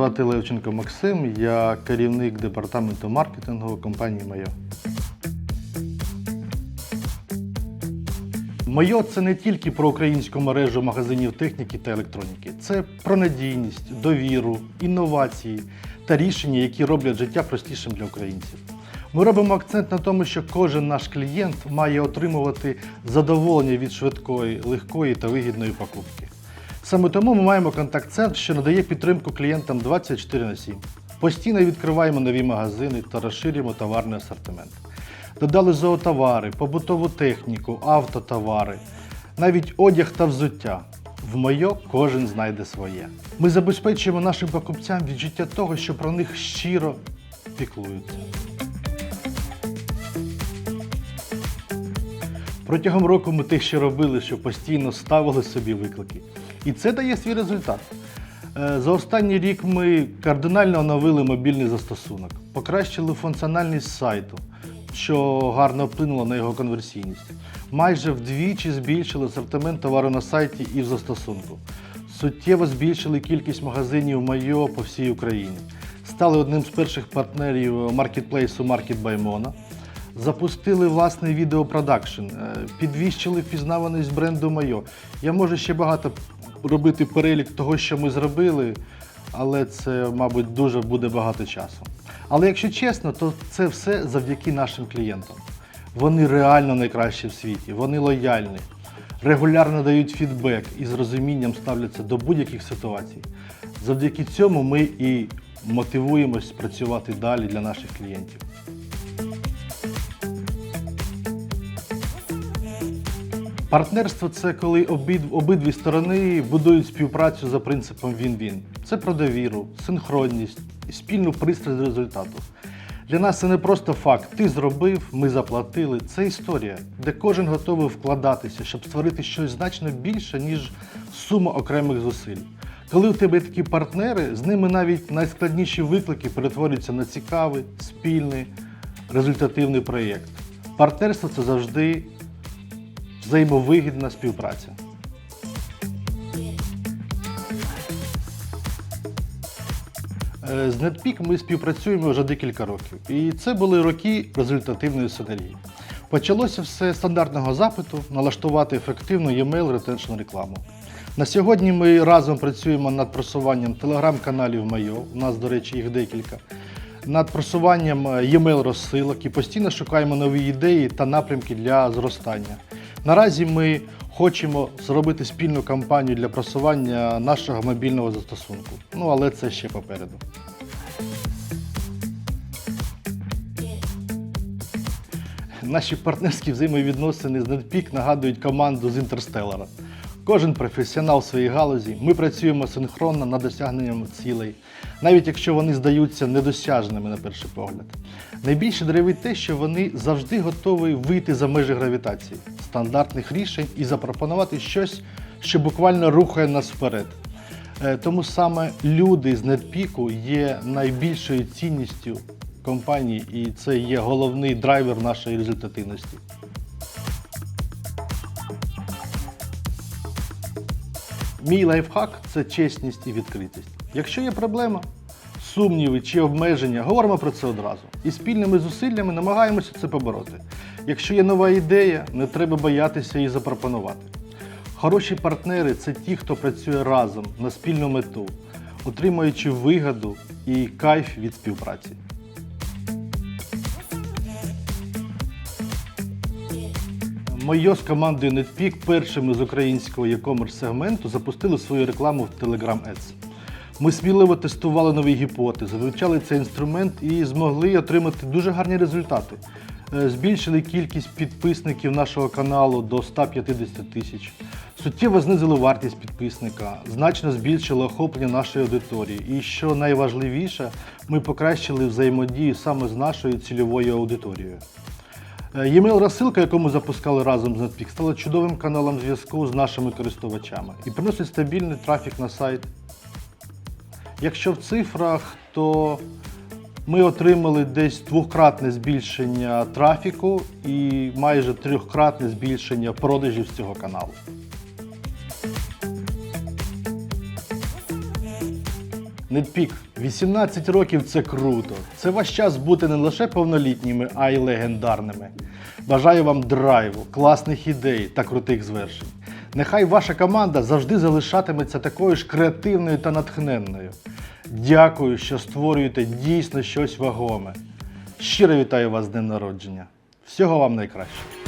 звати Левченко Максим, я керівник департаменту маркетингу компанії Майо. Майо це не тільки про українську мережу магазинів техніки та електроніки. Це про надійність, довіру, інновації та рішення, які роблять життя простішим для українців. Ми робимо акцент на тому, що кожен наш клієнт має отримувати задоволення від швидкої, легкої та вигідної покупки. Саме тому ми маємо контакт-центр, що надає підтримку клієнтам 24 на 7. Постійно відкриваємо нові магазини та розширюємо товарний асортимент. Додали зоотовари, побутову техніку, автотовари, навіть одяг та взуття. В Майо кожен знайде своє. Ми забезпечуємо нашим покупцям відчуття того, що про них щиро піклуються. Протягом року ми те, що робили, що постійно ставили собі виклики. І це дає свій результат. Е, За останній рік ми кардинально оновили мобільний застосунок, покращили функціональність сайту, що гарно вплинуло на його конверсійність. Майже вдвічі збільшили асортимент товару на сайті і в застосунку. Суттєво збільшили кількість магазинів Майо по всій Україні. Стали одним з перших партнерів маркетплейсу Market by Mona. Запустили власний відеопродакшн, е, підвищили впізнаваність бренду Майо. Я можу ще багато робити перелік того, що ми зробили, але це, мабуть, дуже буде багато часу. Але якщо чесно, то це все завдяки нашим клієнтам. Вони реально найкращі в світі, вони лояльні, регулярно дають фідбек і з розумінням ставляться до будь-яких ситуацій. Завдяки цьому ми і мотивуємось працювати далі для наших клієнтів. Партнерство це коли обид, обидві сторони будують співпрацю за принципом він-він. Це про довіру, синхронність і спільну пристрасть до результату. Для нас це не просто факт. Ти зробив, ми заплатили. Це історія, де кожен готовий вкладатися, щоб створити щось значно більше, ніж сума окремих зусиль. Коли у тебе такі партнери, з ними навіть найскладніші виклики перетворюються на цікавий, спільний, результативний проєкт. Партнерство це завжди взаємовигідна співпраця. Е, З NetPeak ми співпрацюємо вже декілька років, і це були роки результативної синергії. Почалося все з стандартного запиту налаштувати ефективну e-mail ретеншн рекламу. На сьогодні ми разом працюємо над просуванням телеграм-каналів Майо, у нас, до речі, їх декілька, над просуванням е, e-mail розсилок і постійно шукаємо нові ідеї та напрямки для зростання. Наразі ми хочемо зробити спільну кампанію для просування нашого мобільного застосунку. Ну, але це ще попереду. Наші партнерські взаємовідносини з NetPeak нагадують команду з Інтерстеллара. Кожен професіонал в своїй галузі. Ми працюємо синхронно над досягненням цілей, навіть якщо вони здаються недосяжними на перший погляд. Найбільше деревить те, що вони завжди готові вийти за межі гравітації, стандартних рішень і запропонувати щось, що буквально рухає нас вперед. Е, Тому саме люди з NetPeak є найбільшою цінністю компанії, і це є головний драйвер нашої результативності. Мій лайфхак це чесність і відкритість. Якщо є проблема, сумніви чи обмеження, говоримо про це одразу. І спільними зусиллями намагаємося це побороти. Якщо є нова ідея, не треба боятися її запропонувати. Хороші партнери це ті, хто працює разом на спільну мету, отримуючи вигоду і кайф від співпраці. Майо з командою NetPeak першими з українського e-commerce сегменту запустили свою рекламу в Telegram Ads. Ми сміливо тестували нові гіпотези, вивчали цей інструмент і змогли отримати дуже гарні результати. Е, Збільшили кількість підписників нашого каналу до 150 тисяч. Суттєво знизили вартість підписника, значно збільшили охоплення нашої аудиторії. І що найважливіше, ми покращили взаємодію саме з нашою цільовою аудиторією. Е, E-mail розсилка, яку ми запускали разом з NetPeak, стала чудовим каналом зв'язку з нашими користувачами і приносить стабільний трафік на сайт. Якщо в цифрах, то ми отримали десь двократне збільшення трафіку і майже трьохкратне збільшення продажів з цього каналу. Нетпік, 18 років це круто. Це ваш час бути не лише повнолітніми, а й легендарними. Бажаю вам драйву, класних ідей та крутих звершень. Нехай ваша команда завжди залишатиметься такою ж креативною та натхненною. Дякую, що створюєте дійсно щось вагоме. Щиро вітаю вас з днем народження. Всього вам найкращого.